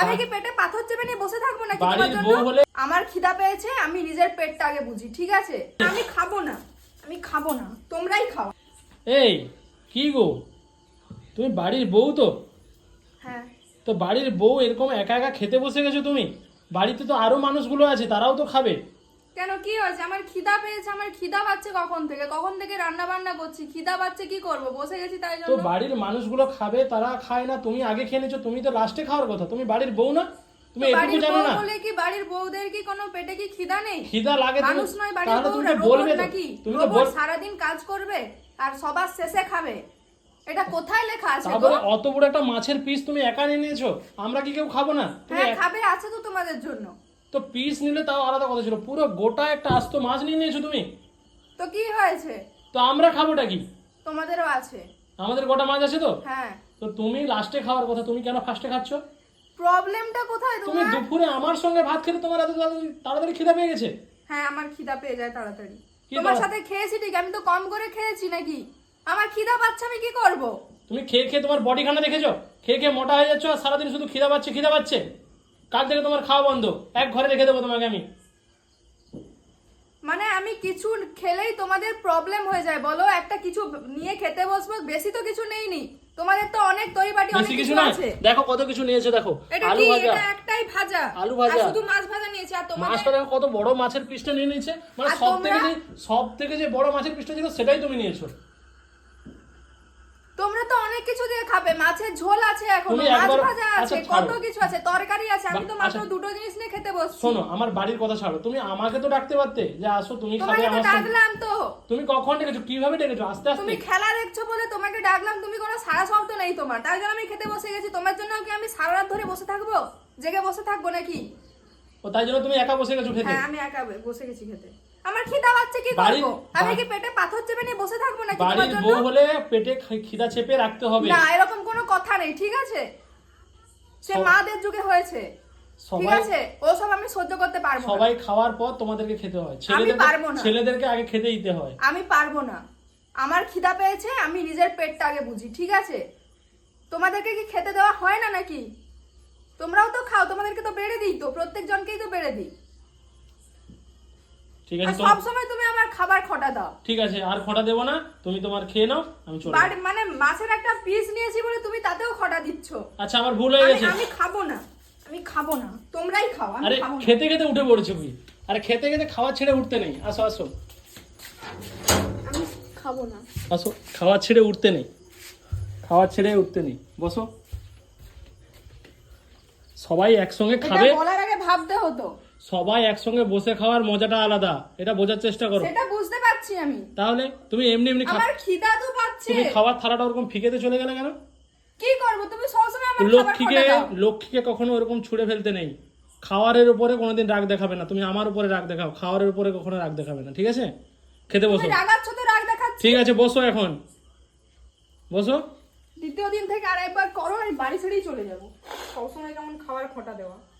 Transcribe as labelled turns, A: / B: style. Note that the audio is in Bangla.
A: আমি কি পেটে পাথর চেপে নিয়ে বসে থাকব নাকি তোমার জন্য? আমার খিদা পেয়েছে আমি নিজের পেটটা আগে বুঝি ঠিক আছে? আমি খাব না আমি খাব না তোমরাই খাও।
B: এই কি গো? তুমি বাড়ির বউ তো?
A: হ্যাঁ।
B: তো বাড়ির বউ এরকম একা একা খেতে বসে গেছো তুমি? বাড়িতে তো আরও মানুষগুলো আছে তারাও তো খাবে।
A: কেন কি হয়েছে? আমার খিদা পেয়েছে আমার খিদা পাচ্ছে কখন থেকে? কখন থেকে রান্না বান্না করছি? খিদা পাচ্ছে কি করব? বসে গেছি তাই
B: তো
A: জন্য।
B: বাড়ির মানুষগুলো খাবে তারা খায় না তুমি আগে খেয়ে নিচ্ছ তুমি তো লাস্টে খাওয়ার কথা। তুমি বাড়ির বউ না? তুমি
A: তো
B: এটুকু জানো না?
A: বলে কি বাড়ির বউদের কি কোনো পেটে কি খিদা নেই?
B: খিদা লাগে
A: মানুষ নয় বাড়ির
B: তাহলে
A: বউরা
B: বলবে
A: নাকি?
B: তুমি তো বল
A: সারাদিন কাজ করবে আর সবার শেষে খাবে। এটা কোথায় লেখা আছে
B: তারপরে অত বড় একটা মাছের পিস তুমি একা নিয়ে নিয়েছো? আমরা কি কেউ খাব না?
A: হ্যাঁ খাবে আছে তো তোমাদের জন্য।
B: তো পিস নিলে তাও আলাদা কথা ছিল। পুরো গোটা একটা আস্ত মাছ নিয়ে নিয়েছো তুমি?
A: তো কি হয়েছে?
B: তো আমরা খাবোটা কি?
A: তোমাদেরও আছে।
B: আমাদের গোটা মাছ আছে তো?
A: হ্যাঁ।
B: তো তুমি লাস্টে খাওয়ার কথা তুমি কেন ফার্স্টে খাচ্ছ?
A: প্রবলেমটা কোথায়
B: তুমি দুপুরে আমার সঙ্গে ভাত খেতে তোমার এত তাড়াতাড়ি- তাড়াতাড়ি খিদা পেয়ে গেছে?
A: হ্যাঁ আমার খিদা পেয়ে যায় তাড়াতাড়ি। তোমার সাথে খেয়েছি ঠিক আমি তো কম করে খেয়েছি নাকি? আমার খিদা পাচ্ছে আমি কি করব?
B: তুমি খেয়ে খেয়ে তোমার বডি খানা দেখেছ? খেয়ে খেয়ে মোটা হয়ে যাচ্ছ আর সারাদিন শুধু খিদা পাচ্ছে খিদা পাচ্ছে? কাল থেকে তোমার খাওয়া বন্ধ। এক ঘরে রেখে দেবো তোমাকে আমি।
A: মানে আমি কিছু খেলেই তোমাদের প্রবলেম হয়ে যায় বলো? একটা কিছু নিয়ে খেতে বসবো বেশি তো কিছু নেইনি। তোমাদের তো অনেক তরিবাটি অনেক
B: কিছু
A: আছে।
B: দেখো কত কিছু নিয়েছে দেখো। আলু ভাজা।
A: এটা একটাই ভাজা।
B: আলু ভাজা।
A: শুধু মাছ ভাজা নিয়েছে আর তোমাদের
B: মাছটা দেখো কত বড় মাছের পিসটা নিয়ে নিয়েছে। মানে সব থেকে যে সব থেকে যে বড় মাছের পিসটা ছিল সেটাই তুমি নিয়েছো।
A: কিছু দিয়ে খাবে? মাছের ঝোল আছে এখন। মাছ ভাজা আছে
B: আচ্ছা,
A: কত কিছু আছে? তরকারি আছে আমি তো মাত্র
B: আচ্ছা।
A: দুটো জিনিস নিয়ে খেতে বসছি।
B: শোনো আমার বাড়ির কথা ছাড়ো। তুমি আমাকে তো ডাকতে পারতে যে আসো তুমি খাবে আমার
A: ডাকলাম তো।
B: তুমি কখন ডেকেছো? কীভাবে ডেকেছো? আস্তে আস্তে।
A: তুমি খেলা দেখছ বলে তোমাকে ডাকলাম তুমি কোনো সারা শব্দ নেই তোমার। তাই জন্য আমি খেতে বসে গেছি। তোমার জন্য কি আমি সারা রাত ধরে বসে থাকব? জেগে বসে থাকব নাকি?
B: ও তাই জন্য তুমি একা বসে গেছো খেতে?
A: হ্যাঁ আমি একা বসে গেছি খেতে। আমার খিদা পাচ্ছে কি করব? আমি কি পেটে পাথর চেপে নিয়ে বসে থাকব নাকি
B: বাড়ির বউ হলে পেটে খিদা চেপে রাখতে হবে।
A: না এরকম কোনো কথা নেই ঠিক আছে? সে মাদের যুগে হয়েছে ঠিক আছে? ও সব আমি সহ্য করতে পারব
B: সবাই খাওয়ার পর তোমাদেরকে খেতে হয়। ছেলেদেরকে
A: পারব না।
B: ছেলেদেরকে আগে খেতে দিতে হয়।
A: আমি পারব না। আমার খিদা পেয়েছে আমি নিজের পেটটা আগে বুঝি ঠিক আছে? তোমাদেরকে কি খেতে দেওয়া হয় না নাকি? তোমরাও তো খাও তোমাদেরকে তো বেড়ে দিই তো প্রত্যেক জনকেই তো বেড়ে দিই।
B: ঠিক আছে
A: সব সময় তুমি আমার খাবার খটা দাও।
B: ঠিক আছে আর খটা দেবো না তুমি তোমার খেয়ে নাও আমি চলে
A: বাট মানে মাছের একটা পিস নিয়েছি বলে তুমি তাতেও খটা দিচ্ছ।
B: আচ্ছা আমার ভুল হয়ে গেছে।
A: আমি খাব না আমি খাব না তোমরাই খাও আমি
B: আরে খেতে খেতে উঠে পড়েছে বুঝি। আরে খেতে খেতে খাওয়া ছেড়ে উঠতে নেই। আসো আসো।
A: আমি খাব না।
B: আসো খাওয়া ছেড়ে উঠতে নেই। খাওয়া ছেড়ে উঠতে নেই। বসো। সবাই একসঙ্গে খাবে।
A: বলার আগে ভাবতে হতো।
B: সবাই একসঙ্গে বসে খাওয়ার মজাটা আলাদা। এটা বোঝার চেষ্টা করো।
A: সেটা বুঝতে পারছি আমি।
B: তাহলে তুমি এমনি এমনি খা-
A: আমার খিদা তো পাচ্ছে।
B: তুমি খাওয়ার থালাটা ওরকম ফিকেতে চলে গেলে কেন?
A: কি করব? তুমি সবসময় আমার খাবার
B: লক্ষ্মীকে লক্ষ্মীকে কখনো ওরকম ছুঁড়ে ফেলতে নেই। খাওয়ারের উপরে কোনোদিন রাগ দেখাবে না। তুমি আমার উপরে রাগ দেখাও। খাওয়ারের উপরে কখনো রাগ দেখাবে না। ঠিক আছে? খেতে বসো।
A: রাগাচ্ছ তো রাগ দেখাচ্ছ।
B: ঠিক আছে বসো এখন। বসো।
A: দ্বিতীয় দিন থেকে আর একবার করো আমি বাড়ি ছেড়েই চলে যাব। সবসময় কেমন খাবার খটা দেওয়া।